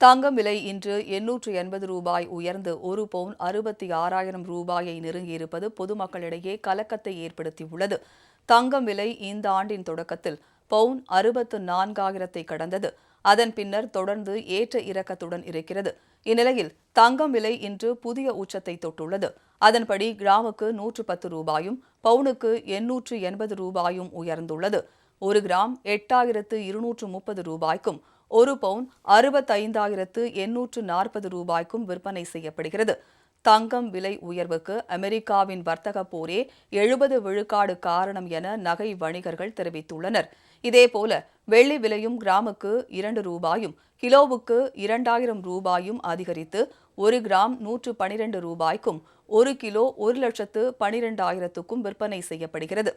தங்கம் விலை இன்று எண்ணூற்று எண்பது ரூபாய் உயர்ந்து ஒரு பவுன் அறுபத்தி ஆறாயிரம் ரூபாயை நெருங்கியிருப்பது பொதுமக்களிடையே கலக்கத்தை ஏற்படுத்தியுள்ளது. தங்கம் விலை இந்த ஆண்டின் தொடக்கத்தில் பவுன் அறுபத்து நான்காயிரத்தை கடந்தது. அதன் பின்னர் தொடர்ந்து ஏற்ற இறக்கத்துடன் இருக்கிறது. இந்நிலையில் தங்கம் விலை இன்று புதிய உச்சத்தை தொட்டுள்ளது. அதன்படி கிராமுக்கு நூற்று பத்து ரூபாயும் பவுனுக்கு எண்ணூற்று எண்பது ரூபாயும் உயர்ந்துள்ளது. ஒரு கிராம் எட்டாயிரத்து இருநூற்று முப்பது ரூபாய்க்கும் ஒரு பவுன் அறுபத்தைந்தாயிரத்து எண்ணூற்று நாற்பது ரூபாய்க்கும் விற்பனை செய்யப்படுகிறது. தங்கம் விலை உயர்வுக்கு அமெரிக்காவின் வர்த்தக போரே எழுபது விழுக்காடு காரணம் என நகை வணிகர்கள் தெரிவித்துள்ளனர். இதேபோல வெள்ளி விலையும் கிராமுக்கு இரண்டு ரூபாயும் கிலோவுக்கு இரண்டாயிரம் ரூபாயும் அதிகரித்து ஒரு கிராம் நூற்று பனிரெண்டு ரூபாய்க்கும் ஒரு கிலோ ஒரு லட்சத்து பனிரெண்டாயிரத்துக்கும் விற்பனை செய்யப்படுகிறது.